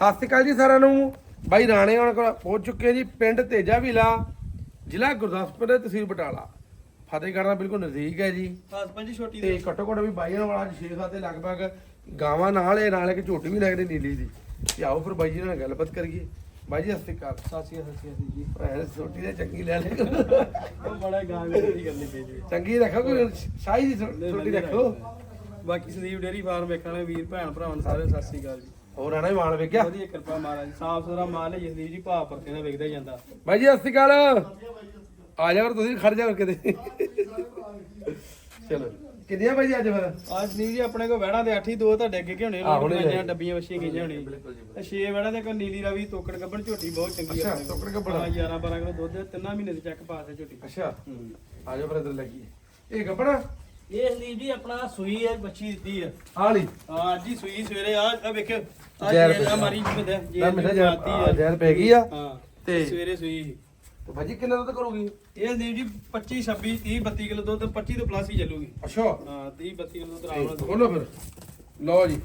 ਸਤਿ ਸ਼੍ਰੀ ਅਕਾਲ ਜੀ ਸਾਰਿਆਂ ਨੂੰ। ਬਾਈ ਰਾਣੇ ਉਹਨਾਂ ਕੋਲ ਪਹੁੰਚ ਚੁੱਕੇ ਜੀ ਪਿੰਡ ਤੇਜਾ ਵਿਲਾ ਜ਼ਿਲ੍ਹਾ ਗੁਰਦਾਸਪੁਰ ਦੇ ਤਹਿਸੀਲ ਬਟਾਲਾ। ਫਤਿਹਗੜ੍ਹ ਨਾਲ ਬਿਲਕੁਲ ਨਜ਼ਦੀਕ ਹੈ ਜੀ। ਹਸਬੰਦ ਜੀ ਛੋਟੀ ਤੇ ਘੱਟੋ ਘੱਟ ਵੀ ਬਾਈ ਨਾਲ ਅੱਜ 6 7 ਦੇ ਲਗਭਗ ਗਾਵਾਂ ਨਾਲ ਇਹ ਨਾਲ ਇੱਕ ਝੋਟੀ ਵੀ ਲੱਗਦੀ ਨੀਲੀ ਦੀ। ਤੇ ਆਓ ਫਿਰ ਬਾਈ ਜੀ ਨਾਲ ਗੱਲਬਾਤ ਕਰੀਏ। ਬਾਈ ਜੀ ਸਤਿ ਸ਼੍ਰੀ ਅਕਾਲ। ਸਾਸੀਆ ਸਾਸੀਆ ਸੀ ਜੀ। ਭੈਣ ਛੋਟੀ ਦੇ ਚੰਗੀ ਲੈ ਲੈ। ਉਹ ਬੜਾ ਗਾਂ ਦੀ ਕਰਨੀ ਪਈ ਜੀ। ਚੰਗੀ ਰੱਖੋ ਕੋਈ ਸ਼ਾਹੀ ਦੀ ਛੋਟੀ ਰੱਖੋ। ਬਾਕੀ ਸੰਦੀਪ ਡੇਰੀ ਫਾਰਮ ਵੇਖਣ ਵਾਲੇ ਵੀਰ ਭੈਣ ਭਰਾਵਾਂ ਨੂੰ ਸਾਰੇ ਸਤਿ ਸ੍ਰੀ ਅਕਾਲ ਜੀ। ਹੋਰ ਵੀ ਮਾਲ ਵੇਖਿਆ? ਵਧੀਆ ਕਿਰਪਾ ਮਹਾਰਾਜ ਸਾਫ਼ ਸੁਥਰਾ ਮਾਲ ਹੈ ਸੰਦੀਪ ਜੀ ਭਾਅ ਪਰਤੇ ਦਾ ਵੇਖਦਾ ਜਾਂਦਾ। ਬਾਈ ਜੀ ਸਤਿ ਸ਼੍ਰੀ ਅਕਾਲ। ਆ ਜਾ ਫਿਰ ਤੁਸੀਂ ਖੜ ਜਾ ਕਿਤੇ। ਚਲੋ ਕਿੰਨੀਆਂ ਬਾਈ ਜੀ ਅੱਜ ਫਿਰ? ਅੱਜ ਸੰਦੀਪ ਜੀ ਆਪਣੇ ਕੋਲ ਵਹਿੜਾਂ ਦੇ 8 ਹੀ ਦੋ ਤੁਹਾਡੇ ਅੱਗੇ ਹੋਣੇ ਆਹ, ਹੁਣੇ ਲੋਟੀਆਂ ਲੈ। ਡੱਬੀਆਂ ਵਛੀਆਂ ਗਈਆਂ ਹੋਣੀ 6 ਵਹਿੜਾਂ ਦੇ ਕੋਈ ਨੀਲੀ ਰਾਵੀ ਤੋਕੜ ਗੱਬਣ ਝੋਟੀ ਬਹੁਤ ਚੰਗੀ ਕੋਲ। ਤੋਕੜ ਗੱਭਣ। ਹਾਂ, 11 12 ਕਿਲੋ ਦੁੱਧ ਤਿੰਨਾਂ ਮਹੀਨੇ ਦੇ ਚੈੱਕ ਪਾਸ ਹੈ ਝੋਟੀ। ਅੱਛਾ। ਆ ਜਾ ਫਿਰ ਇੱਧਰ ਲੱਗੀ ਇਹ ਗੱਬੜਾ ਇਹ ਸੰਦੀਪ ਜੀ ਆਪਣਾ ਸੂਈ ਹੈ ਬੱਚੀ ਦਿੱਤੀ ਹੈ। ਆਲੀ ਹਾਂ ਜੀ ਸੂਈ ਸਵੇਰੇ ਆ ਆ ਵੇਖਿਓ। ਆ ਜ਼ਹਿਰ ਜੇਲ ਪੈ ਆ ਮਾਰੀ ਜਿਵੇਂ ਮੈਂ ਮਿੱਠਾ ਜ਼ਹਿਰ- ਜ਼ਹਿਰ ਪੈ ਗਈ ਆ। ਹਾਂ ਤੇ- ਤੇ ਸਵੇਰੇ ਸੂਈ ਸੀ। ਤੇ ਭਾਜੀ ਕਿੰਨਾ ਦੁੱਧ ਕਰੂਗੀ? ਇਹ ਸੰਦੀਪ ਜੀ 25 26 30 32 ਕਿਲੋ ਦੁੱਧ 25 ਤੋਂ ਪਲੱਸ ਹੀ ਚੱਲੂਗੀ। ਅੱਛਾ। ਹਾਂ 30 32 ਕਿਲੋ ਦੁੱਧ ਤੇ ਆਰਾਮ ਨਾਲ ਖੋਲੋ ਫਿਰ। ਲਓ ਜੀ।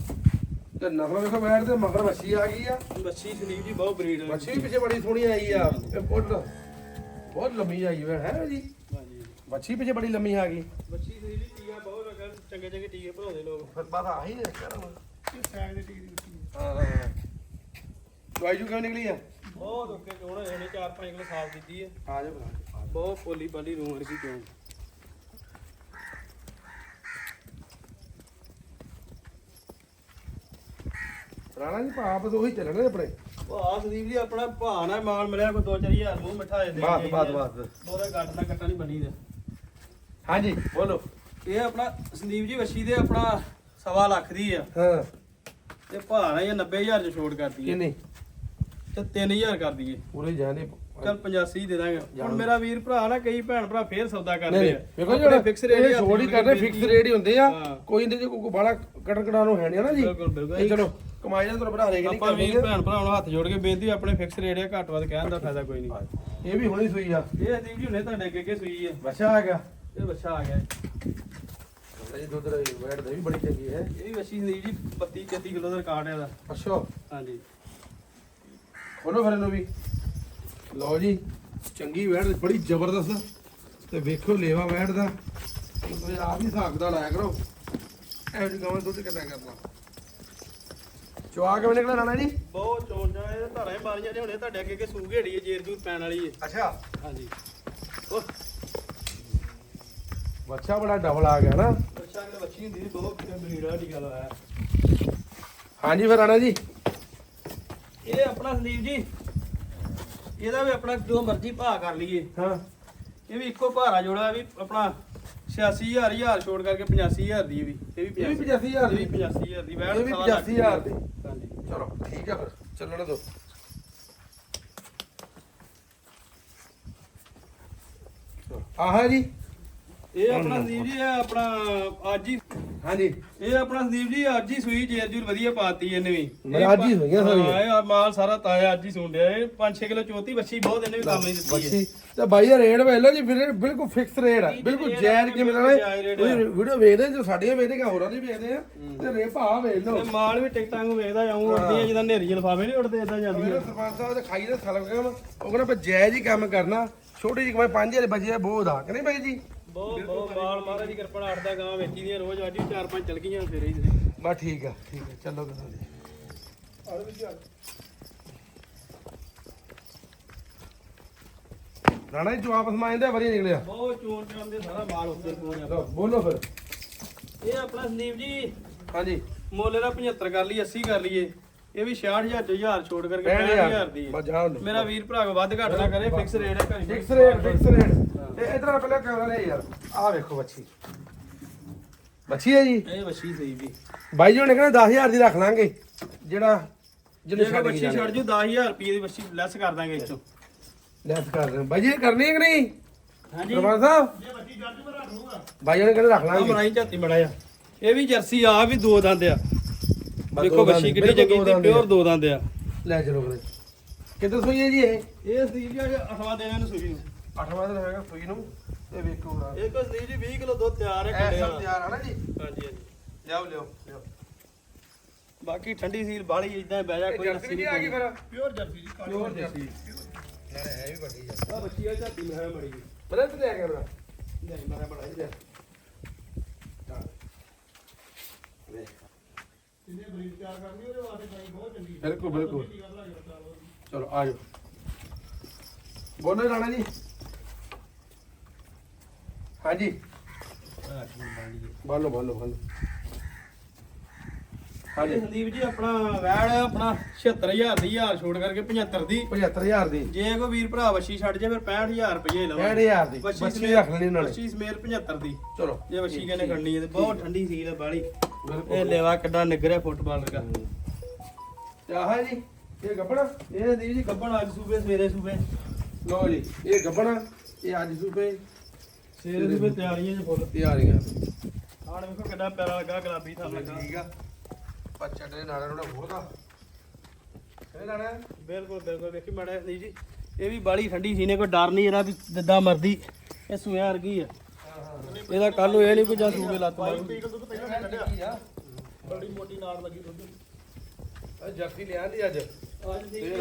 ਤੇ ਨਸਲ ਵੇਖੋ ਬੈਠ ਤੇ ਮਗਰ ਮੱਛੀ ਆ ਗਈ ਆ। ਬੱਚੀ ਸੰਦੀਪ ਜੀ ਬਹੁਤ ਬਰੀਡ ਹੈ ਮੱਛੀ ਵੀ ਪਿੱਛੇ ਬੜੀ ਸੋਹਣੀ ਆਈ ਆ। ਇਹ ਬਹੁਤ ਬਹੁਤ ਲੰਮੀ ਆਈ ਹੈ ਹੈ ਜੀ? ਹਾਂਜੀ। ਮੱਛੀ ਪਿੱਛੇ ਬੜੀ ਲੰਮੀ ਆ ਗਈ ਬੱਚੀ ਸੰਦੀਪ ਜੀ ਟੀਕਾ ਬਹੁਤ ਲਗਾ ਚੰਗੇ ਚੰਗੇ ਟੀਕੇ ਭਰਾਉਂਦੇ ਲੋਕ। ਫਿਰ ਬਾਤ ਆਹੀ ਨੇ ਕਰਾਂ ਇਹ ਸਾਈਡ ਦੇ ਟੀਕੇ ਦੀ ਬੱਚੀ ਹੈ। ਹਾਂ ਦਵਾਈ ਜੂ ਕਿਉਂ ਨਿਕਲੀ ਆ? ਬਹੁਤ ਓਕੇ ਚੋਣ ਹੋਏ ਨੇ 4-5 ਕਿਲੋ ਸਾਫ਼ ਦਿੱਤੀ ਹੈ ਆ ਜਾ ਬਣਾ ਬਹੁਤ ਪੋਲੀ ਪਾਲੀ ਰੂਮ ਵਰਗੀ ਚੋਣ ਰਾਣਾ ਜੀ ਭਾਪ ਉਹੀ ਚੱਲਣੇ ਆਪਣੇ। ਭਾ ਸੰਦੀਪ ਜੀ ਆਪਣਾ ਭਾ ਨਾਲ ਮਾਲ ਮਿਲਿਆ ਕੋਈ 2-4000 ਮੂੰਹ ਮਿਠਾ ਦੇ ਬਸ ਬਸ ਬਸ ਉਹਦਾ ਗੱਟ ਦਾ ਕੱਟਾ ਨਹੀਂ ਬਣੀ ਦਾ ਹਾਂਜੀ ਬੋਲੋ। ਇਹ ਆਪਣਾ ਸੰਦੀਪ ਜੀ ਵੱਛੀ ਦੇ ਆਪਣਾ ਸਵਾ ਲੱਖ ਦੀ ਆ। ਹਾਂ। ਤੇ ਭਾਣਾ ਇਹ 90000 ਚ ਛੋੜ ਕਰਦੀ ਹੈ ਕਿੰਨੀ? ਤੇ 3000 ਕਰ ਦਈਏ। ਪੂਰੇ ਜਾਣੇ। ਚਲ 85 ਦੇ ਦਾਂਗੇ। ਹੁਣ ਮੇਰਾ ਵੀਰ ਭਰਾ ਨਾ ਕਈ ਭੈਣ ਭਰਾ ਫੇਰ ਸੌਦਾ ਕਰਦੇ ਆ। ਵੇਖੋ ਜਿਹੜਾ ਫਿਕਸ ਰੇਟ ਇਹ ਛੋੜ ਹੀ ਕਰਦੇ ਫਿਕਸ ਰੇਟ ਹੀ ਹੁੰਦੇ ਆ। ਹਾਂ। ਕੋਈ ਇਹਦੇ ਚ ਕੋਈ ਬਾਲਾ ਕਟਰ ਕਟਾ ਨੂੰ ਹੈ ਨਹੀਂ ਨਾ ਜੀ। ਬਿਲਕੁਲ ਚਲੋ ਕਮਾਈ ਦਾ ਤੁਹਾਨੂੰ ਬਣਾ ਰੇਗੇ ਨਹੀਂ ਆਪਾਂ ਵੀਰ ਭੈਣ ਭਰਾ ਨੂੰ ਹੱਥ ਜੋੜ ਕੇ ਬੇਨਤੀ ਆਪਣੇ ਫਿਕਸ ਰੇਟ ਆ ਘੱਟ ਵੱਧ ਕਹਿਣ ਦਾ ਫਾਇਦਾ ਕੋਈ ਨਹੀਂ। ਇਹ ਵੀ ਹੁਣੀ ਸੂਈ ਆ। ਇਹ ਸੰਦੀਪ ਜੀ ਹੁਣੇ ਤੁਹਾਡੇ ਅੱਗੇ ਅੱਗੇ ਸੂਈ ਹੈ ਬੱਚਾ ਆ ਗਿਆ। ਇਹ ਬੱਚਾ ਆ ਗਿਆ। ਇਹ ਦੁੱਧ ਰਹੀ ਵੈਟ ਦੇ ਵੀ ਬੜੀ ਚੰਗੀ ਹੈ। ਇਹ ਵੀ ਵੱਛੀ ਸੰਦੀਪ ਜੀ 32 33 ਕਿਲੋ ਦਾ ਰਿਕਾਰਡ ਹੈ ਇਹਦਾ। ਅੱਛਾ। ਹਾਂਜੀ। ਖੋਲੋ ਫਿਰ ਇਹਨੂੰ ਵੀ। ਲਓ ਜੀ ਚੰਗੀ ਵੈਟ ਬੜੀ ਜ਼ਬਰਦਸਤ ਤੇ ਵੇਖੋ ਲੇਵਾ ਵੈਟ ਦਾ। ਤੁਸੀਂ ਆਪ ਹੀ ਹਿਸਾਬ ਦਾ ਲਾਇਆ ਕਰੋ। ਇਹੋ ਜਿਹੀ ਗਾਵਾਂ ਦੁੱਧ ਕਿੰਨਾ ਕਰਨਾ। ਚਵਾ ਕੇ ਨਿਕਲਿਆ ਰਾਣਾ ਜੀ? ਬਹੁਤ ਚੋਣ ਜਾ ਇਹ ਧਾਰਾਂ ਹੀ ਮਾਰੀਆਂ ਨੇ ਹੁਣੇ ਤੁਹਾਡੇ ਅੱਗੇ ਅੱਗੇ ਸੂ ਘੇੜੀ ਹੈ ਜੇਰ ਜੂਰ ਪੈਣ ਵਾਲੀ ਹੈ। ਅੱਛਾ। ਹਾਂਜੀ। ਉਹ ਬੱਚਾ ਬੜਾ ਡਬਲ ਆ ਗਿਆ ਨਾ। ਬੱਚਾ ਕਿ ਬੱਚੀ ਹੁੰਦੀ ਸੀ ਬਹੁਤ ਬਰੀੜਾ ਟੀਕਾ ਲਾਇਆ ਹਾਂਜੀ ਫਿਰ ਰਾਣਾ ਜੀ। ਇਹ ਆਪਣਾ ਸੰਦੀਪ ਜੀ ਇਹਦਾ ਵੀ ਆਪਣਾ ਜੋ ਮਰਜ਼ੀ ਭਾਅ ਕਰ ਲਈਏ। ਹਾਂ। ਇਹ ਵੀ ਇੱਕੋ ਭਾਰਾ ਜੋੜਾ ਵੀ ਆਪਣਾ 86000 ਹਜ਼ਾਰ ਛੋੜ ਕਰਕੇ 85000 ਦੀ ਇਹ ਵੀ ਇਹ ਵੀ ਇਹ ਵੀ 85000 ਇਹ ਦੀ ਵੀ 85000 ਦੀ ਵੈਟ ਇਹ ਵੀ। 85000 ਦੀ। ਹਾਂਜੀ। ਚਲੋ ਠੀਕ ਆ ਫਿਰ ਚੱਲਣ ਦੋ। ਆਹਾ ਜੀ। ਇਹ ਆਪਣਾ ਸੰਦੀਪ ਜੀ ਇਹ ਆਪਣਾ ਅੱਜ ਹੀ ਹਾਂਜੀ। ਇਹ ਆਪਣਾ ਸੰਦੀਪ ਜੀ ਅੱਜ ਹੀ ਸੂਈ ਜੇਰ ਜੂਰ ਵਧੀਆ ਪਾਤੀ ਇਹਨੇ ਵੀ। ਮੈਂ ਅੱਜ ਹੀ ਹੋਈਆਂ ਸਾਰੀਆਂ। ਹਾਂ ਇਹ ਮਾਲ ਸਾਰਾ ਤਾਇਆ ਅੱਜ ਹੀ ਸੁੰਡਿਆ ਇਹ। 5-6 ਕਿਲੋ ਚੋਤੀ ਬੱਚੀ ਬਹੁਤ ਇਹਨੇ ਵੀ ਕੰਮ ਨਹੀਂ ਦਿੱਤੀ ਹੈ। ਤੇ ਬਾਈ ਦਾ ਰੇਟ ਵੇਖ ਲਓ ਜੀ ਫਿਰ ਬਿਲਕੁਲ ਫਿਕਸ ਰੇਟ ਆ। ਬਿਲਕੁਲ ਜਾਇਜ਼ ਕਿਵੇਂ ਲੈਣਾ ਤੁਸੀਂ ਵੀਡੀਓ ਵੇਖਦੇ ਜੋ ਸਾਡੀਆਂ ਵੇਖਦੇ ਕਿ ਹੋਰਾਂ ਦੀ ਵੇਖਦੇ ਆ। ਤੇ ਰੇ ਭਾਅ ਵੇਖ ਲਓ। ਮਾਲ ਵੀ ਟਿਕਟਾਂ ਨੂੰ ਵੇਖਦਾ ਜਾਊਂ ਉੜਦੀਆਂ ਜਿੱਦਾਂ ਨੇਰੀ ਲਫਾਵੇ ਨਹੀਂ ਉੜਦੇ ਇਦਾਂ ਮੇਰੇ ਜਾਂਦੀਆਂ ਸਰਪੰਚ ਸਾਹਿਬ ਦੇ ਖਾਈ ਦੇ ਥਲ ਗਿਆ ਉਹ ਕਹਿੰਦਾ ਆਪਾਂ ਜਾਇਜ਼ ਹੀ ਕੰਮ ਕਰਨਾ। ਛੋਟੀ ਜਿਹੀ ਕਮਾਈ 5000 ਬਚੇ ਬਹੁਤ ਆ। ਕਹਿੰਦੇ ਬਾਈ ਜੀ? ਬਹੁਤ ਬਹੁਤ ਮਾਲ ਮਹਾਰਾਜ ਦੀ ਕਿਰਪਾ ਨਾਲ ਅੱਠ ਦਾ ਗਾਂ ਵੇਚੀ ਦੀਆਂ ਰੋਜ਼ ਵਾਢੀ ਚਾਰ ਪੰਜ ਚਲ ਗਈਆਂ ਫਿਰ ਹੀ। ਬਸ ਠੀਕ ਆ ਠੀਕ ਆ ਚੱਲੋ ਕਿਦਾਂ ਜੀ ਰਾਣਾ ਜੀ ਜਵਾਬ ਸਮਾਇੰਦਾ ਵਧੀਆ ਨਿਕਲਿਆ। ਬਹੁਤ ਚੋਣ ਚਾਣ ਦੇ ਸਾਰਾ ਮਾਲ ਉੱਤੇ ਲਓ, ਬੋਲੋ ਫਿਰ। ਇਹ ਆਪਣਾ ਸੰਦੀਪ ਜੀ ਹਾਂਜੀ। ਮੁੱਲ ਇਹਦਾ 75 ਕਰ ਲਈ 80 ਕਰ ਲਈਏ। ਇਹ ਵੀ 66000 ਚ 1000 ਛੋੜ ਕਰਕੇ 65000 65000 ਦੀ ਬਸ ਹੈ। ਜਾਣ ਦਿਓ। ਮੇਰਾ ਵੀਰ ਭਰਾ ਕੋ ਵੱਧ ਘੱਟ ਨਾ ਕਰੇ ਫਿਕਸ ਰੇਟ ਹੈ ਘਰੀ ਫਿਕਸ ਰੇਟ ਫਿਕਸ ਰੇਟ ਤੇ ਇਧਰ ਪਹਿਲਾਂ ਕੈਮਰਾ ਲੈ ਯਾਰ? ਆਹ ਵੇਖੋ ਬੱਚੀ ਬੱਚੀ ਹੈ ਜੀ? ਇਹ ਵੱਛੀ ਸਹੀ ਵੀ। ਬਾਈ ਜੀ ਨੇ ਕਹਿੰਦਾ 10000 ਦੀ ਰੱਖ ਲਾਂਗੇ। ਜਿਹੜਾ ਜਿਹਨੂੰ ਜੇ ਛੱਡ ਕੇ ਵੱਛੀ ਜਾਣਾ। ਛੱਡ ਜੂ 10000 ਰੁਪਏ ਦੀ ਵੱਛੀ ਲੈਸ ਕਰ ਦਾਂਗੇ ਇਸ ਚੋਂ ਲੈਸ ਕਰ ਰਹੇ ਬਾਈ ਜੀ ਇਹ ਕਰਨੀ ਹੈ ਕਿ ਨਹੀਂ? ਹਾਂਜੀ। ਸਰਪੰਚ ਸਾਹਿਬ? ਬਾਈ ਜੀ ਨੇ ਕਹਿੰਦਾ ਰੱਖ ਆ ਲਾਂਗੇ। ਬਣਾਈ ਝਾਤੀ ਆ ਇਹ ਵੀ ਜਰਸੀ ਆ ਵੀ ਦੋ ਦੰਦ ਆ। ਬਸ ਦੇਖੋ ਦੋ ਦੰਦ, ਵੱਛੀ ਕਿੰਨੀ ਬਿਲਕੁਲ ਚੰਗੀ ਦੋ ਤੇ ਦੰਦ ਆ। ਪਿਓਰ ਦੋ ਦੰਦ ਆ। ਲੈ ਚਲੋ ਸੂਈ ਹੈ ਜੀ ਇਹ? ਇਹ ਸਦੀਪ ਜੀ ਅਠਵਾਂ ਦਿਨਾਂ ਨੂੰ ਨੂੰ ਅੱਠਵਾਂ ਦਿਨ ਹੈਗਾ ਸੂਈ ਨੂੰ ਤੇ ਵੇਖੋ ਨਾ ਇਹ ਕੋ ਸਦੀਪ ਜੀ 20 ਕਿਲੋ ਦੁੱਧ ਤਿਆਰ ਹੈ ਐ ਕੰਡੇ ਸਭ ਵਾਲਾ ਤਿਆਰ ਆ ਨਾ ਜੀ? ਹਾਂਜੀ ਹਾਂਜੀ। ਲਿਆਓ ਲਿਆਓ ਲਿਆਓ। ਬਾਕੀ ਠੰਡੀ ਸੀਲ ਬਾਲੀ ਇਦਾਂ ਬਹਿ ਜਾ ਕੋਈ ਜਰਸੀ ਨਹੀਂ ਆ ਗਈ ਫਿਰ। ਪਿਓਰ ਜਰਸੀ ਜੀ ਪਿਓਰ ਜਰਸੀ। ਨਾਲੇ ਹੈ ਵੀ ਵੱਡੀ ਆ ਆ ਬੱਚੀ ਆ ਝਾਤੀ ਮੈਂ ਮੜੀ ਗਈ ਪਤਾ ਤੇ ਆ ਕੈਮਰਾ ਨਹੀਂ ਮਾਰਾ ਬੜਾ ਇੱਧਰ ਵੇਖ। ਇਹਨੇ ਬਰੀਡ ਤਿਆਰ ਕਰਨੀ ਉਹਦੇ ਵਾਸਤੇ ਬਾਈ ਬਹੁਤ ਚੰਗੀ ਬਿਲਕੁਲ ਬਿਲਕੁਲ। ਚਲੋ ਆ ਜਾਓ। ਬੋਲੋ ਰਾਣਾ ਜੀ। ਹਾਂਜੀ। ਬੋਲੋ ਬੋਲੋ ਬੋਲੋ ਹਾਂਜੀ। ਸੰਦੀਪ ਜੀ ਆਪਣਾ ਵੈੜ ਆਪਣਾ 76000 ਦੀ ਹਜ਼ਾਰ ਛੋੜ ਕਰਕੇ 75 ਦੀ। 75000 ਦੀ। ਜੇ ਕੋਈ ਵੀਰ ਭਰਾ ਵੱਛੀ ਛੱਡ ਜੇ ਫਿਰ 65000 ਰੁਪਏ ਲਵਾਂਗੇ। 65000 ਦੀ। ਬੱਚੀ ਰੱਖ ਲੈਣੀ ਨਾਲੇ। ਵੱਛੀ ਸਮੇਤ 75 ਦੀ। ਚਲੋ। ਜੇ ਵੱਛੀ ਕਹਿੰਦੇ ਖੜਨੀ ਹੈ ਤੇ ਬਹੁਤ ਠੰਡੀ ਸੀਲ ਹੈ ਬਾਲੀ। ਇਹ ਲੈਵਾ ਕਿੱਡਾ ਨਿਗਰਿਆ ਫੁੱਟਬਾਲ ਤੇ ਆਹ ਜੀ ਇਹ ਗੱਬਣਾ। ਇਹ ਸੰਦੀਪ ਜੀ ਗੱਬਣ ਅੱਜ ਸੂਬੇ ਸਵੇਰੇ ਸੂਬੇ। ਲਓ ਜੀ ਇਹ ਗੱਬਣਾ ਇਹ ਅੱਜ ਸੂਪੇ ਸਵੇਰੇ ਸੂਬੇ ਤਿਆਰੀਆਂ ਚ ਫੁੱਲ। ਤਿਆਰੀਆਂ। ਆਣ ਵੇਖੋ ਕਿੱਡਾ ਪਿਆਰਾ ਲੱਗਾ ਗੁਲਾਬੀ ਥਾਂ ਲੱਗਾ। ਠੀਕ ਆ। ਪੱਛੜ ਦੇ ਨਾਲੇ ਰੋੜਾ ਬਹੁਤਾ ਇਹ ਨਾਲੇ ਬਿਲਕੁਲ ਬਿਲਕੁਲ। ਵੇਖੀ ਮਾੜਾ ਸੰਦੀਪ ਜੀ। ਇਹ ਵੀ ਬਾਲੀ ਠੰਡੀ ਸੀ ਨੇ ਕੋਈ ਡਰ ਨਹੀਂ ਇਹਦਾ ਵੀ ਜਿੱਦਾਂ ਮਰਦੀ ਇਹ ਸੂਆ ਵਰਗੀ ਆ। ਇਹਦਾ ਕੱਲ ਨੂੰ ਇਹ ਨਹੀਂ ਕੋਈ ਜਾਂ ਸੂਬੇ ਲੱਤ ਮਾਰੂ ਬੜੀ ਮੋਟੀ ਨਾੜ ਲੱਗੀ ਦੁੱਧ। ਇਹ ਜਰਸੀ ਲਿਆ ਦੀ ਅੱਜ। ਅੱਜ ਠੀਕ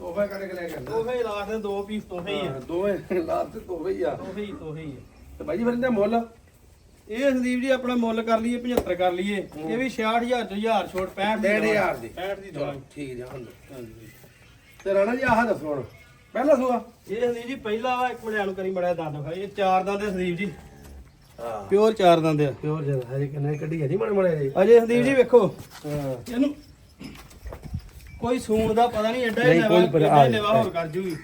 ਤੋਹਫਾ ਕੱਢ ਕੇ ਲੈ ਕੇ ਆਂਦਾ ਤੋਹਫੇ ਲਾਸ ਦੇ ਦੋ ਪੀਸ ਤੋਹਫੇ ਹੀ ਆ। ਦੋਵੇਂ ਤੇ ਤੋਹਫੇ ਹੀ ਆ। ਤੋਹਫੇ ਹੀ ਤੋਹਫੇ ਹੀ ਆ। ਤੇ ਬਾਈ ਜੀ ਫਿਰ ਇਹਦਾ ਮੁੱਲ? ਇਹ ਸੰਦੀਪ ਜੀ ਆਪਣਾ ਮੁੱਲ ਕਰ ਲਈਏ 75 ਕਰ ਲਈਏ। ਇਹ ਵੀ 66000 ਤੋਂ 1000 ਛੋਟ 65 ਦੀ 65 ਦੀ। 65 ਦੀ ਚਲੋ ਠੀਕ ਜੀ ਹੁਣ ਹਾਂਜੀ ਤੇ ਰਾਣਾ ਜੀ ਆਹ ਦੱਸੋ ਹੁਣ। ਪਹਿਲਾ ਸੂਆ? ਇਹ ਸੰਦੀਪ ਜੀ ਪਹਿਲਾ ਵਾ ਇੱਕ ਮਿੰਟ ਕਰੀ ਮੜਿਆ ਦੰਦ ਖਾਈ ਇਹ ਚਾਰ ਦੰਦ ਦੇ ਸੰਦੀਪ ਜੀ। ਹਾਂ। ਪਿਓਰ ਚਾਰ ਦੰਦ ਆ। ਪਿਓਰ ਜਰ ਹਜੇ ਕਿੰਨੇ ਕੱਢੀ ਹੈ ਜੀ ਮਣ ਮੜਿਆ ਜੀ ਅਜੇ ਸੰਦੀਪ ਜੀ ਵੇਖੋ। ਹਾਂ। ਇਹਨੂੰ ਕੋਈ ਸੂਣ ਦਾ ਪਤਾ ਨਹੀਂ ਐਡਾ ਹੀ ਨਹੀਂ, ਲੈਵਾ ਕੋਈ ਪਰ- ਐਡਾ ਹੀ ਆ- ਲੈਵਾ ਹੋਰ ਕਰ ਜੂਗੀ।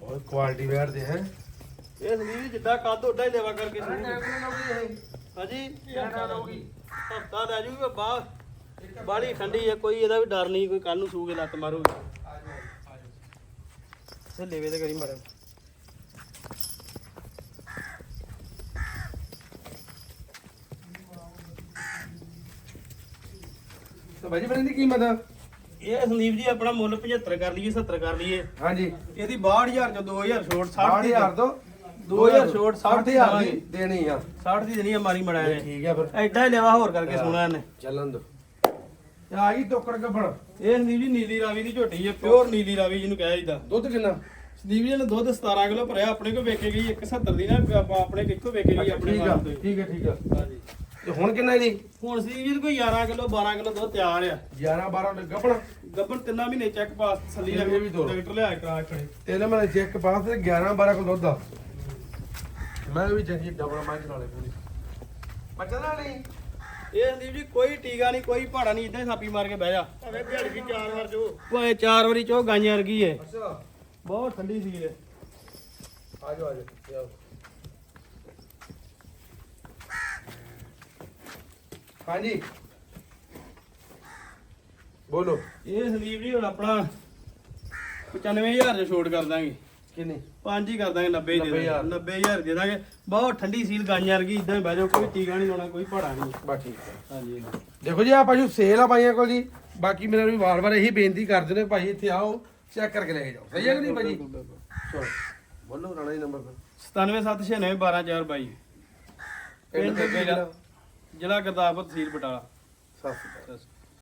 ਬਹੁਤ ਕੁਆਲਿਟੀ ਵੇੜ ਦੇ ਹੈ। ਇਹ ਸੰਦੀਪ ਜੀ ਜਿੱਦਾਂ ਕੱਦ ਓਡਾ ਹੀ ਲੈਵਾ ਕਰਕੇ ਸੂਣ ਹਾਂਜੀ? ਹਫਤਾ ਲੈ ਜੂਗੀ ਬਾਹਰ ਬਾੜੀ ਠੰਡੀ ਹੈ ਕੋਈ ਇਹਦਾ ਵੀ ਡਰ ਨਹੀਂ ਕੋਈ ਕੱਲ ਨੂੰ ਸੂਗੇ ਲੱਤ ਮਾਰੂਗੀ। ਤੇ ਲੈਵੇ ਤੇ ਕਰੀ ਮਾਰੇ ਤੇ ਬਾਈ ਜੀ ਫਿਰ ਇਹਦੀ ਕੀਮਤ ਇਹ ਸੰਦੀਪ ਜੀ ਆਪਣਾ ਮੁੱਲ 75 ਕਰ ਲਈਏ 70 ਕਰ ਲਈਏ। ਹਾਂਜੀ। ਇਹਦੀ 62000 ਚੋਂ 2000 ਛੋਟ 60 ਦੀ 60000 ਤੋਂ 2000 ਛੋਟ 60 ਦੀ 60000 ਦੀ ਦੇਣੀ ਆ। 60 ਦੀ ਦੇਣੀ ਆ ਮਾਰੀ ਨੇ ਠੀਕ ਆ ਫਿਰ। ਐਡਾ ਹੀ ਲੈਵਾ ਹੋਰ ਕਰਕੇ ਸੋਣਾ ਇਹਨੇ। ਚੱਲਣ ਦੋ। ਆ ਗਈ ਟੋਕਰ ਗੱਬਣ ਇਹ ਸੰਦੀਪ ਜੀ ਨੀਲੀ ਰਾਵੀ ਦੀ ਝੋਟੀ ਹੈ ਪਿਓਰ ਨੀਲੀ ਰਾਵੀ ਜਿਹਨੂੰ ਕਿਹਾ ਜਾਂਦਾ। ਦੁੱਧ ਕਿੰਨਾ? ਸੰਦੀਪ ਜੀ ਨੇ ਦੁੱਧ 17 ਕਿਲੋ ਭਰਿਆ ਆਪਣੇ ਕੋਲ ਵੇਚੇ ਗਈ 170 ਦੀ ਨਾ ਆਪਾਂ ਆਪਣੇ ਕਿੱਥੋਂ ਵੇਚੇ ਗਈ ਆਪਣੇ ਆ ਠੀਕ ਆ ਠੀਕ ਆ। ਹਾਂਜੀ। ਤੇ ਹੁਣ ਕਿੰਨਾ ਇਹਦੀ? ਹੁਣ ਸੰਦੀਪ ਜੀ ਕੋਈ 11 ਕਿਲੋ 12 ਕਿਲੋ ਦੁੱਧ ਤਿਆਰ ਆ। 11 12 ਗੱਬਣ। ਗੱਬਰ ਤਿੰਨਾਂ ਮਹੀਨੇ ਚੈੱਕ ਪਾਸ ਥੱਲੀ ਇਹ ਵੀ ਦੋ। ਡਾਕਟਰ ਲਿਆ ਕਰਾ ਕੇ ਇਹਨਾਂ ਮੈਂ ਚੈੱਕ ਪਾਸ ਤੇ 11 12 ਕਿਲੋ ਦੁੱਧ ਆ। ਮੈਂ ਵੀ ਚੰਗੀ ਡਬਲ ਮਾਈਕ ਨਾਲੇ ਪੂਰੀ। ਬੱਚਾ ਨਾ ਇਹ ਸੰਦੀਪ ਜੀ ਕੋਈ ਟੀਕਾ ਨਹੀਂ ਕੋਈ ਪਹਾੜਾ ਨਹੀਂ ਇਦਾਂ ਸਾਪੀ ਮਾਰ ਕੇ ਬਹਿ ਜਾ। ਭਾਵੇਂ ਦਿਹਾੜੀ ਦੀ ਚਾਰ ਵਾਰ ਜੋ ਭਾਵੇਂ ਚਾਰ ਵਾਰੀ ਚੋ ਗਾਈਆਂ ਵਰਗੀ ਏ। ਅੱਛਾ। ਬਹੁਤ ਠੰਡੀ ਸੀ ਇਹ। ਆ ਜਾਓ ਆ ਜਾਓ ਹਾਂਜੀ। ਬੋਲੋ। ਇਹ ਸੰਦੀਪ ਜੀ ਹੁਣ ਆਪਣਾ 95000 ਚ ਛੋਟ ਕਰ ਦਾਂਗੇ। ਕਿੰਨੀ? ਪੰਜ ਹੀ ਕਰ ਦਾਂਗੇ 90 ਹੀ ਦੇ ਦਾਂਗੇ 90000 ਦੇ ਦਾਂਗੇ। ਬਹੁਤ ਠੰਡੀ ਸੀਲ ਗਾਈਆਂ ਵਰਗੀ ਇਦਾਂ ਹੀ ਬਹਿ ਜਾਓ ਕੋਈ ਟੀਕਾ ਨਹੀਂ ਲਾਉਣਾ ਕੋਈ ਪਹਾੜਾ ਨਹੀਂ। ਬਸ ਠੀਕ ਹੈ। ਹਾਂਜੀ ਦੇਖੋ ਜੀ ਆ ਪਸ਼ੂ ਸੇਲ ਆ ਭਾਈਆਂ ਕੋਲ ਜੀ। ਬਾਕੀ ਮੇਰਾ ਵੀ ਵਾਰ-ਵਾਰ ਇਹੀ ਬੇਨਤੀ ਕਰਦੇ ਨੇ ਭਾਈ ਇੱਥੇ ਆਓ ਚੈੱਕ ਕਰਕੇ ਲੈ ਕੇ ਜਾਓ। ਸਹੀ ਹੈ ਕਿ ਨਹੀਂ ਭਾਜੀ ਚਲੋ ਬੋਲੋ ਰਾਣਾ ਜੀ ਨੰਬਰ ਫਿਰ 97796 12422 ਪਿੰਡ ਪਿੰਡ ਜ਼ਿਲ੍ਹਾ ਗੁਰਦਾਸਪੁਰ ਤਹਿਸੀਲ ਬਟਾਲਾ। ਸਤਿ ਸ਼੍ਰੀ ਅਕਾਲ।